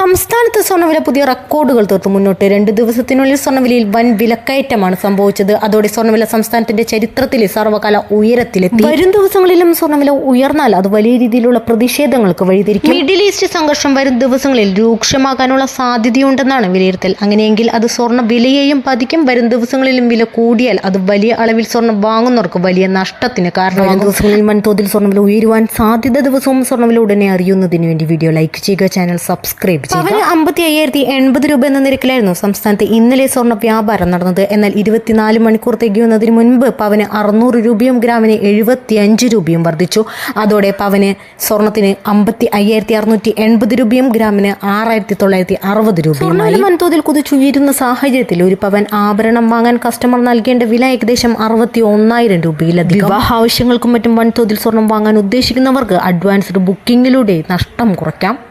സംസ്ഥാനത്ത് സ്വർണവില പുതിയ റെക്കോർഡുകൾ തീർത്തു മുന്നോട്ട്. രണ്ട് ദിവസത്തിനുള്ളിൽ സ്വർണവിലയിൽ വൻ വിലക്കയറ്റമാണ് സംഭവിച്ചത്. അതോടെ സ്വർണവില സംസ്ഥാനത്തിന്റെ ചരിത്രത്തിലെ സർവകാല ഉയരത്തിലെത്തി. വരും ദിവസങ്ങളിലും സ്വർണവില ഉയർന്നാൽ അത് വലിയ രീതിയിലുള്ള പ്രതിഷേധങ്ങൾക്ക് വഴിതിരിക്കും. മിഡിൽ ഈസ്റ്റ് സംഘർഷം വരും ദിവസങ്ങളിൽ രൂക്ഷമാകാനുള്ള സാധ്യതയുണ്ടെന്നാണ് വിലയിരുത്തൽ. അങ്ങനെയെങ്കിൽ അത് സ്വർണ വിലയെയും പതിക്കും വരും ദിവസങ്ങളിലും വില കൂടിയാൽ അത് വലിയ അളവിൽ സ്വർണം വാങ്ങുന്നവർക്ക് വലിയ നഷ്ടത്തിന് കാരണമാകും. ദിവസങ്ങളിൽ വൻതോതിൽ സ്വർണവില ഉയരുവാൻ സാധ്യത ദിവസവും സ്വർണവില ഉടനെ അറിയുന്നതിന് വേണ്ടി വീഡിയോ ലൈക്ക് ചെയ്യുക ചാനൽ സബ്സ്ക്രൈബ് പവന് അമ്പത്തി അയ്യായിരത്തി എൺപത് രൂപ എന്ന നിരക്കിലായിരുന്നു സംസ്ഥാനത്ത് ഇന്നലെ സ്വർണ വ്യാപാരം നടന്നത്. എന്നാൽ ഇരുപത്തിനാല് മണിക്കൂർ തികയുന്നതിന് മുൻപ് പവന് അറുന്നൂറ് രൂപയും ഗ്രാമിന് എഴുപത്തി അഞ്ച് രൂപയും വർദ്ധിച്ചു. അതോടെ പവന് സ്വർണത്തിന് അമ്പത്തി അയ്യായിരത്തി അറുന്നൂറ്റി എൺപത് രൂപയും ഗ്രാമിന് ആറായിരത്തി തൊള്ളായിരത്തി അറുപത് രൂപയുമായി. വൻതോതിൽ കുതിച്ചുയരുന്ന സാഹചര്യത്തിൽ ഒരു പവൻ ആഭരണം വാങ്ങാൻ കസ്റ്റമർ നൽകേണ്ട വില ഏകദേശം അറുപത്തി ഒന്നായിരം രൂപയിലധികം. വിവാഹ ആവശ്യങ്ങൾക്കും മറ്റും വൻതോതിൽ സ്വർണം വാങ്ങാൻ ഉദ്ദേശിക്കുന്നവർക്ക് അഡ്വാൻസ്ഡ് ബുക്കിംഗിലൂടെ നഷ്ടം കുറയ്ക്കാം.